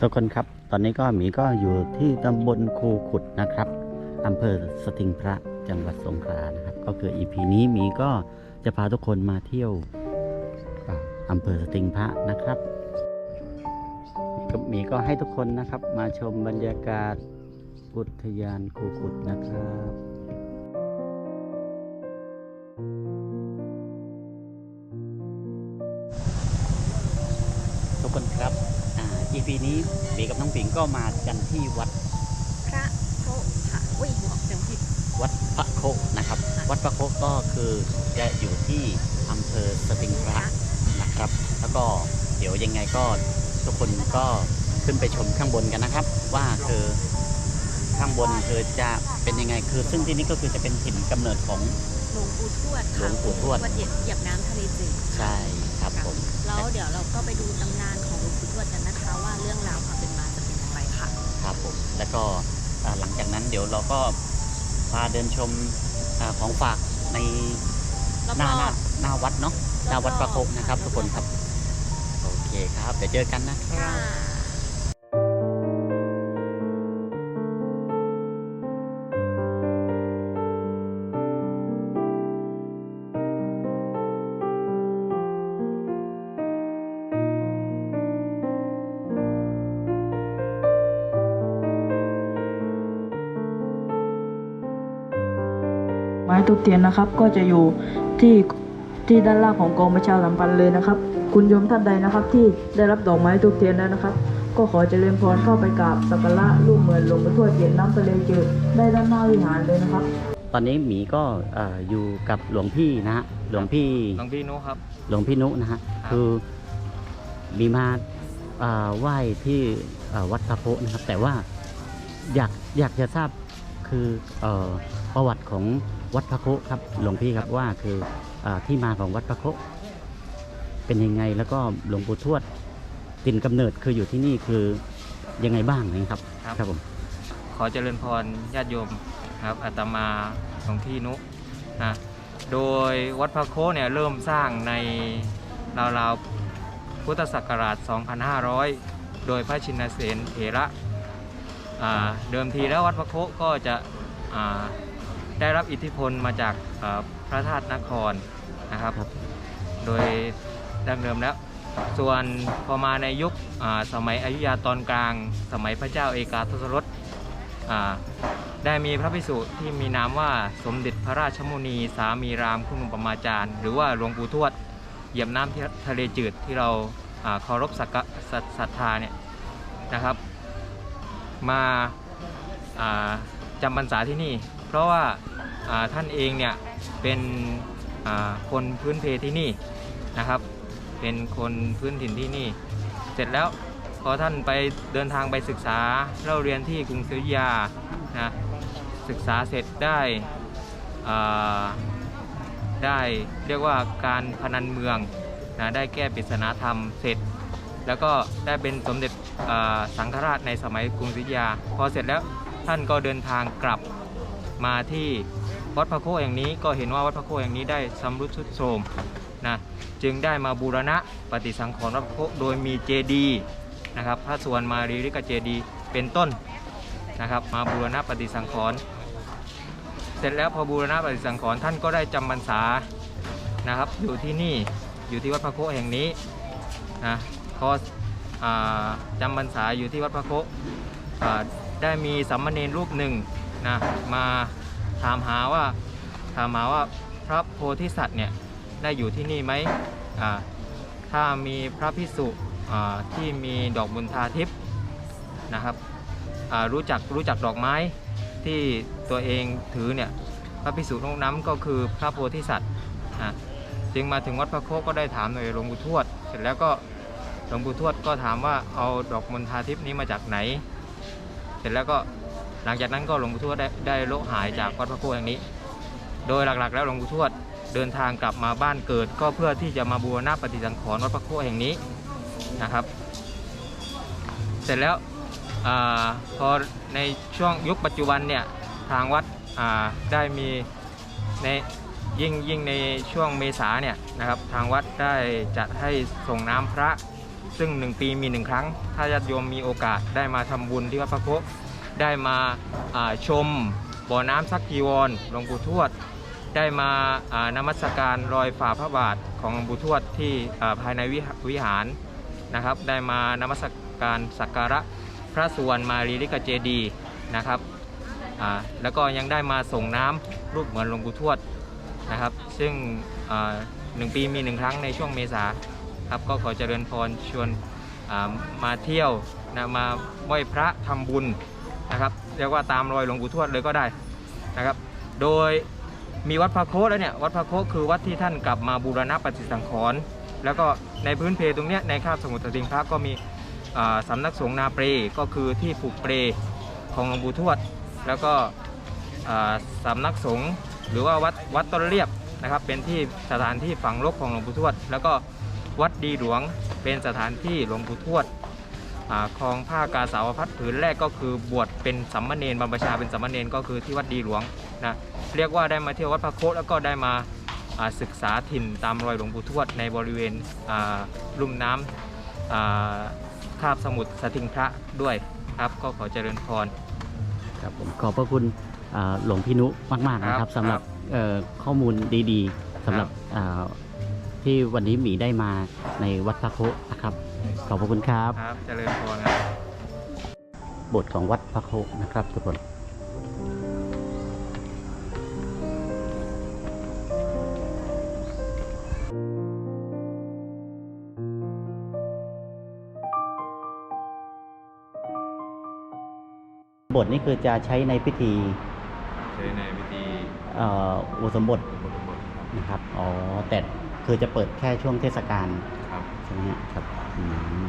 ทุกคนครับ ตอนนี้ก็หมีก็อยู่ที่ตำบลคูขุดนะครับอำเภอสติงพระจังหวัดสงขลานะครับ ก็คืออีพีนี้หมีก็จะพาทุกคนมาเที่ยวอำเภอสติงพระนะครับก็หมีก็ให้ทุกคนนะครับ มาชมบรรยากาศอุทยานคูขุดนะครับ อ่า EP นี้ปีกับน้องปิงก็มากันที่วัดพระโพค่ะอุ้ยบอกเสียงผิดวัดพระโคกนะครับค่ะวัดพระโคกก็คือจะอยู่ที่อำเภอสติงพระนะครับ แล้วก็เดี๋ยวยังไงก็ทุกคนก็ขึ้นไปชมข้างบนกันนะครับ ว่าคือข้างบนคือจะเป็นยังไงคือ ซึ่งที่นี่ก็คือจะเป็นถิ่นกำเนิดของหลวงปู่ทวดหลค่ะวงปู่ทวดเหยียบเหยียบน้ำทะเลจืดใช่ครับผมแล้วเดี๋ยวเราก็ไปดูตำ แล้วก็อ่าหลังจากนั้นเดี๋ยวเราก็พาเดินชมอาของฝากในแล้วหน้าก็หน้าหน้าวัดเนาะหน้าวัดประโคกนะครับแล้วก็ทุกคนครับ โอเคครับ เดี๋ยวเจอกันนะครับ ทุกเทียนนะครับ ก็จะอยู่ที่ที่ด้านล่างของกองประชาสัมพันธ์เลยนะครับ คุณโยมท่านใดนะครับ ที่ได้รับดอกไม้ทุกเทียนแล้วนะครับ ก็ขอเจริญพรเข้าไปกราบสักการะรูปเหมือนหลวงปู่ทวดเหรียญน้ำทะเลจืดได้ด้านหน้าวิหารเลยนะครับ ตอนนี้หมีก็เอ่ออยู่กับหลวงพี่นะฮะหลวงพี่หลวงพี่นุครับ หลวงพี่นุนะฮะครับคือมีมาเอ่อไหว้ที่เอ่อวัดพระโพนะครับ แต่ว่าอยากอยากจะทราบคือเอ่อประวัติของ วัดพระโคครับหลวงพี่ครับว่าคือเออที่มาของวัดพระโคเป็นยังไงแล้วก็หลวงปู่ทวดตินกำเนิดคืออยู่ที่นี่คือยังไงบ้างนะครับครับครับผมขอเจริญพรญาติโยมนะครับอาตมาหลวงพี่นุนะโดยวัดพระโคเนี่ยเริ่มสร้างในราวๆพุทธศักราช 2500 โดยพระชินเสนเถระอ่าเดิมทีแล้ววัดพระโคก็จะอ่า ได้รับอิทธิพลมาจากอ่าพระธาตุนครนะครับครับ โดยดั้งเดิมแล้ว ส่วนพอมาในยุคอ่าสมัยอยุธยาตอนกลาง สมัยพระเจ้าเอกาทศรสอ่าได้มีพระภิกษุที่มีนามว่าสมเด็จพระราชมุนีสามีรามคุณุปมาจารย์ หรือว่าหลวงปู่ทวดเหยียบน้ำที่ทะเลจืดที่เราอ่าเคารพสักกะศรัทศรัทธาเนี่ยนะครับมาอ่าจำพรรษาที่นี่ เพราะว่าอ่า ท่านเองเนี่ยเป็นคนพื้นเพที่นี่นะครับ เป็นคนพื้นถิ่นที่นี่ เสร็จแล้วพอท่านไปเดินทางไปศึกษาเล่าเรียนที่กรุงศรีอยุธยานะศึกษาเสร็จได้ได้เรียกว่าการพนันเมืองนะได้แก้ปริศนาธรรมเสร็จ แล้วก็ได้เป็นสมเด็จสังฆราชในสมัยกรุงศรีอยุธยา พอเสร็จแล้วท่านก็เดินทางกลับมาที่ วัดพระโคแห่งนี้ก็เห็นว่าวัดพระโคแห่งนี้ได้สำรุดทุดโทรมนะจึงได้มาบูรณะปฏิสังขรณ์วัดพระโคโดยมีเจดีนะครับพระสวนมารีริกเจดีเป็นต้นนะครับมาบูรณะปฏิสังขรณ์เสร็จแล้วพอบูรณะปฏิสังขรณ์ท่านก็ได้จำพรรษานะครับอยู่ที่นี่อยู่ที่วัดพระโคแห่งนี้นะพอจำพรรษาอยู่ที่วัดพระโคได้มีสัมมาเนรรูปหนึ่งนะมา ถามหาว่าถามหาว่าพระโพธิสัตว์เนี่ยได้อยู่ที่นี่ไหมถ้ามีพระพิสุที่มีดอกบุญทาทิพย์นะครับรู้จักรู้จักดอกไม้ที่ตัวเองถือเนี่ยพระพิสุรูปนั้นก็คือพระโพธิสัตว์จึงมาถึงวัดพระโคกก็ได้ถามหน่วยหลวงปู่ทวด เสร็จแล้วก็หลวงปู่ทวดก็ถามว่าเอาดอกมณฑาทิพย์นี้มาจากไหน เสร็จแล้วก็ หลังจากนั้นก็หลวงปู่ทวดได้ได้โลหายจากวัดพระโคแห่งนี้ โดยหลักๆ แล้วหลวงปู่ทวดเดินทางกลับมาบ้านเกิด ก็เพื่อที่จะมาบูรณะปฏิสังขรณ์วัดพระโคแห่งนี้นะครับ เสร็จแล้วอพอในช่วงยุคปัจจุบันเนี่ยทางวัดได้มีในยิ่งยิ่งในช่วงเมษาเนี่ยนะครับทางวัดได้จัดให้ส่งน้ำพระ ซึ่งหนึ่งปีมีหนึ่งครั้ง ถ้าญาติโยมมีโอกาสได้มาทำบุญที่วัดพระโค ได้มาาชมบ่อน้ำซักจีวรหลวงปู่ทวด ได้มาานมัสการรอยฝ่าพระบาทของหลวงปู่ทวดที่าภายในวิหารนะครับ ได้มานมัสการสักการะพระสุวรรณมารีริกเจดีนะครับแล้วก็ยังได้มาส่งน้ำรูปเหมือนหลวงปู่ทวดนะครับ ซึ่งหนึ่งปีมีหนึ่งครั้งในช่วงเมษาครับก็ขอเจริญพรชวนมาเที่ยวนะมาไหว้พระทำบุญ นะครับเรียกว่าตามรอยหลวงปู่ทวดเลยก็ได้นะครับ โดยมีวัดพระโคแล้วเนี่ยวัดพระโคคือวัดที่ท่านกลับมาบูรณะปฏิสังขรณ์แล้วก็ในพื้นเพตรงเนี้ยในคาบสมุทรติงพระก็มีอ่าสำนักสงฆ์นาเปรก็คือที่ผูกเปรของหลวงปู่ทวด แล้วก็อ่าสำนักสงฆ์หรือว่าวัดวัดต้นเรียบนะครับ เป็นที่สถานที่ฝังรกของหลวงปู่ทวด แล้วก็วัดดีหลวงเป็นสถานที่หลวงปู่ทวด ครองผ้ากาสาวพัดผืนแรกก็คือบวชเป็นสัมมเนรบรรพชาเป็นสัมมเนรก็คือที่วัดดีหลวงนะเรียกว่าได้มาเที่ยววัดพระโคแล้วก็ได้มาอ่าศึกษาถิ่นตามรอยหลวงปู่ทวดในบริเวณอ่าลุ่มน้ำอ่าคาบสมุทรสถิงพระด้วยครับก็ขอเจริญพรครับผมขอบพระคุณอ่าหลวงพี่นุมากๆนะคครัรับบสำหรับเอ่อข้อมูลดีๆสำหรับอ่า ที่วันนี้หมีได้มาในวัดพระโคนะครับ ขอบพระคุณครับ ครับเจริญพรครับบทของวัดพระโคนะครับทุกคนบทนี้คือจะใช้ในพิธีใช้ในพิธีเอ่ออุปสมบทบทบทครับนะครับ อ๋อแต่ คือจะเปิดแค่ช่วงเทศกาลครับใช่ไหมฮะครับอืม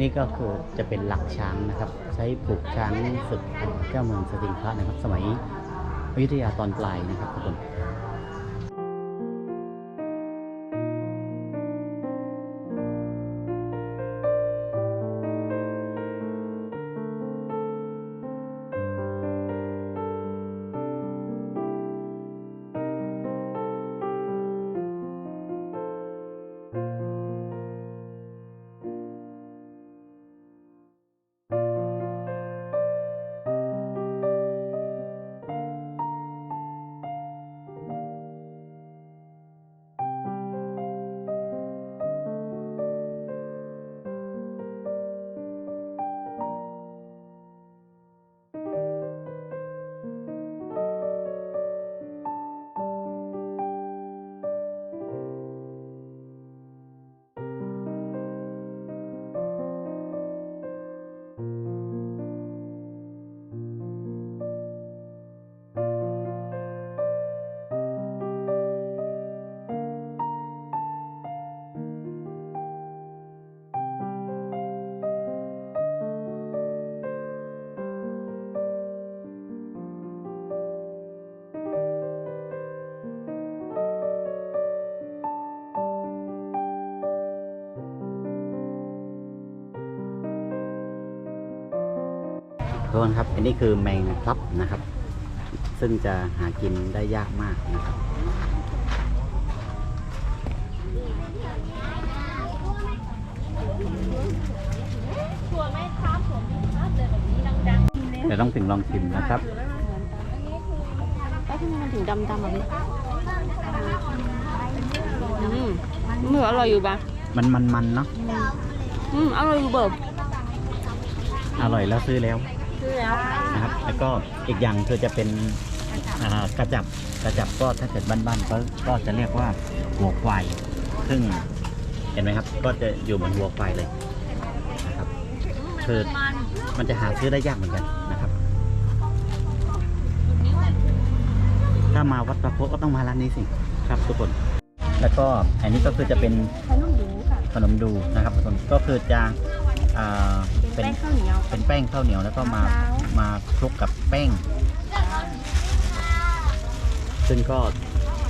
นี่ก็คือจะเป็นหลักช้างนะครับ ใช้ปลูกช้างศึกเจ้าเมืองสติงพระนะครับ สมัยอยุธยาตอนปลายนะครับทุกคน ทุกคนครับ อันนี้คือแมงพลับนะครับ ซึ่งจะหากินได้ยากมากนะครับ เดี๋ยวต้องถึงลองชิมนะครับ แล้วทำไมมันถึงดำๆแบบนี้อืมมันเหมือนอร่อยอยู่ปะมันมันมันเนาะ อืมอร่อยอยู่เบิบอร่อยแล้วซื้อแล้วซื้อแล้ว นะครับ แล้วก็อีกอย่างคือจะเป็นอ่ากระจับกระจับก็ถ้าเกิดบ้านๆก็ก็จะเรียกว่าหัวควายซึ่งเห็นไหมครับ ก็จะอยู่เหมือนหัวควายเลยนะครับคือมันจะหาซื้อได้ยากเหมือนกันนะครับ ถ้ามาวัดพระโคก็ต้องมาร้านนี้สิครับทุกคน แล้วก็อันนี้ก็คือจะเป็นขนมหมูค่ะขนมดูนะครับทุกคนก็คือจะอ่า เป็เป็นนแป้งข้าวเหนียวเป็นแป้งข้าวเหนียวแล้วก็มามะพร้าวมาคลุกกับแป้ง ซึ่งก็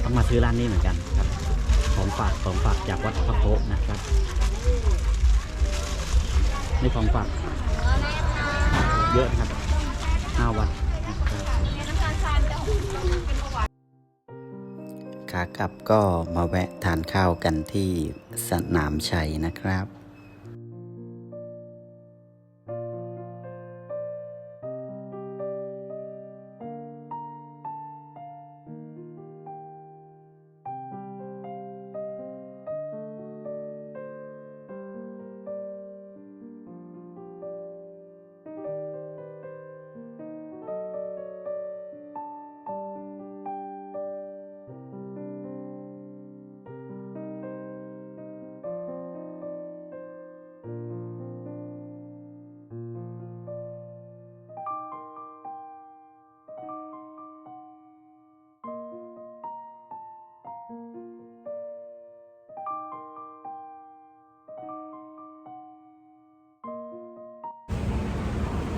ต้องมาซื้อร้านนี้เหมือนกันครับ ของฝากของฝากจากวัดพระโคนะครับนี่ของฝากเยอะนะครับห้าวันนะครับขากลับก็มาแวะทานข้าวกันที่สนามชัยนะครับ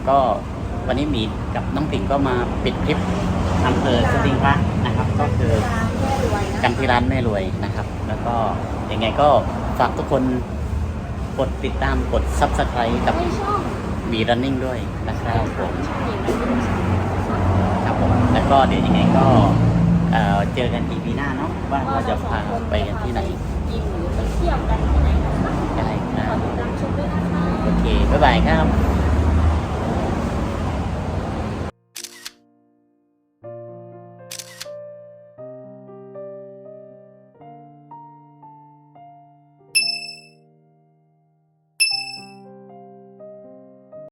ก็วันนี้หมีกับน้องปิ่งก็มาปิดทริปอำเภอสติงพระนะครับ ก็คือกันที่ร้านแม่รวยนะครับ แล้วก็ยังไงก็ฝากทุกคนกดติดตามกด subscribe กับหมี running ด้วยนะครับผมครับผมแล้วก็เดี๋ยวยังไงก็เอ่อเจอกัน EP หน้าเนาะว่าเราจะพาไปกันที่ไหนกินหรือไปเที่ยวกันที่ไหนนะคะได้คขรัอบติดตามชมด้วยนะคะโอเคบ๊ายบายครับ